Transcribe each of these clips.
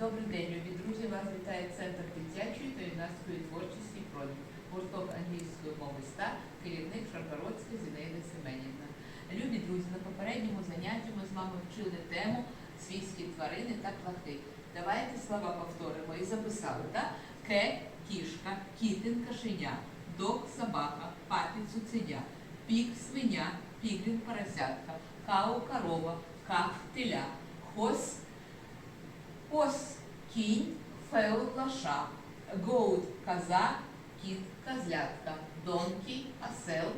Добрий день, любі друзі. Вас вітає Центр дитячої та юнацької творчості «Продік». Гурток англійської мови ста, керівник Шаргородська Зінаїда Семенівна. Любі друзі, на попередньому занятті ми з вами вчили тему свійські тварини та птахи. Давайте слова повторимо і записали, так? Ке, кішка, кітин, кашеня, дог, собака, папі, цуценя, пік, свиня, піглін, поросятка, кау, корова, кав, теля, хос, Ос кінь, феул лоша, гоут коза, кіт козлятка, донкі осел,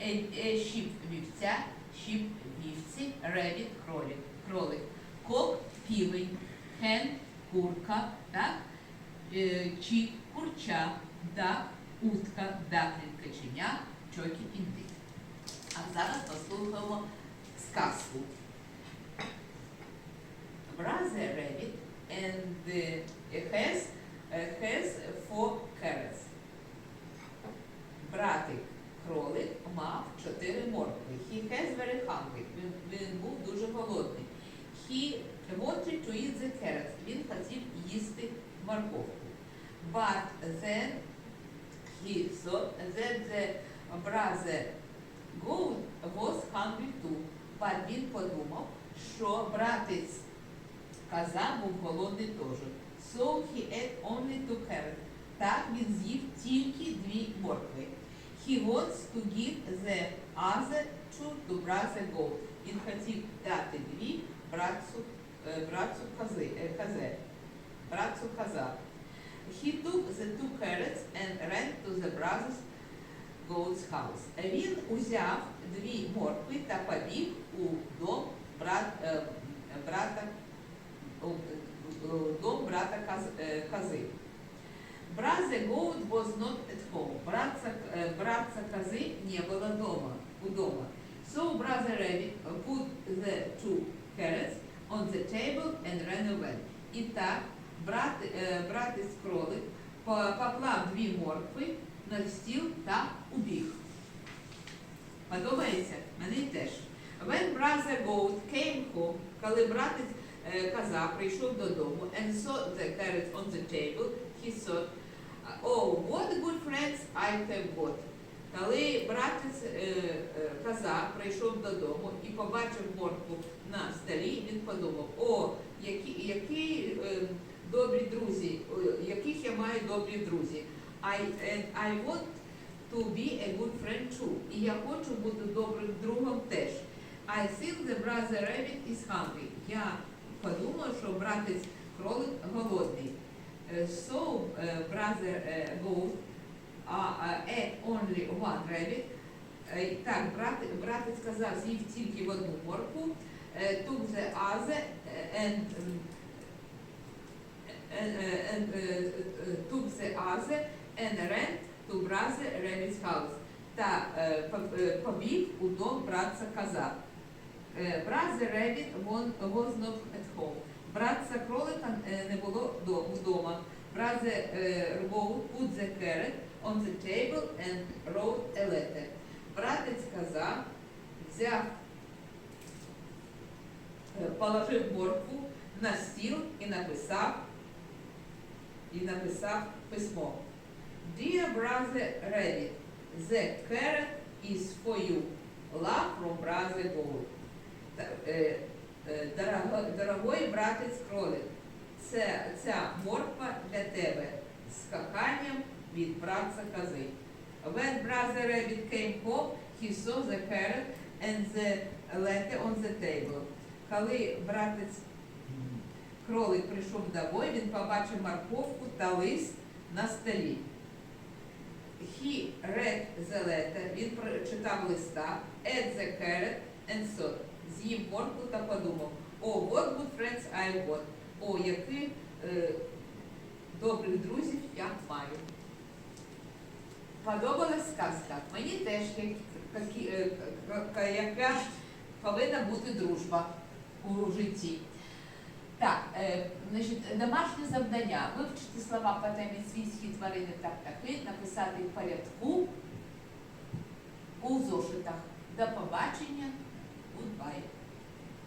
е, е, щіп вівця, щіп вівці, ревіт кролик, кок півень, хен курка, так? Е, курча, дак, утка, даклін каченя, чокі індик. А зараз послухаємо сказку. Brother rabbit and uh, has uh, has four carrots. Братик кролик мав чотири моркви. He has very hungry. Він, він був дуже голодний. He wanted to eat the carrots. Він хотів їсти морковку. But then he thought that the brother goat was hungry too. But він подумав, що братець Каза був голодний теж. So he ate only two carrots. Так він з'їв тільки дві моркви. He wants to give the other two to brother goat. Він хотів дати дві братцю, е, братцю кози, е. Братцю коза. He took the two carrots and ran to the brother's goat's house. Він узяв дві моркви та побіг у дом брат, е, брата дом брата Каз- е. Brother goat was not at home. Братца, е, кози не было дома, у. So brother rabbit put the two carrots on the table and ran away. І так, брат, е, братець кролик по- поклав дві моркви на стіл та убіг. Подобається? Мені теж. When brother goat came home, коли братець коза прийшов додому and saw the carrots on the table, he thought, oh, what good friends I have got. Коли братець е, коза прийшов додому і побачив моркву на столі, він подумав, о, які, які е, добрі друзі, яких я маю добрі друзі. I, and I want to be a good friend too. І я хочу бути добрим другом теж. I think the brother rabbit is hungry. Я подумав, що братець кролик голодний. Е, So е, brother е, goat uh, uh, only one rabbit. Е, Так, брат, братець сказав, з'їв тільки в одну морку. Е, Took the other е, and and, uh, uh, uh, took the other and ran to brother rabbit's house. Та е, по- е, побіг у дом братця коза. Е, Brother rabbit won- was not at home. Братця кролика е, не було вдома. Brother е, put the carrot on the table and wrote a letter. Братець коза взяв, е, положив моркву на стіл і написав і написав письмо. Dear brother Rabbit, the carrot is for you. Love from brother Goat. Е, дорого- Дорогой братець кролик, це, ця морква для тебе з коханням від братця кози. When brother Rabbit came home, he saw the carrot and the letter on the table. Коли братець Кролик прийшов домой, він побачив морковку та лист на столі. He read the letter, він прочитав листа, ate the carrot and thought, з'їв моркву та подумав, о, what good friends I got, о, яких е, добрих друзів я маю. Подобалась сказка? Мені теж, е, яка повинна бути дружба у житті. Так, е, значить, домашнє завдання вивчити слова по темі свійські тварини та птахи, написати в порядку у зошитах. До побачення. Goodbye.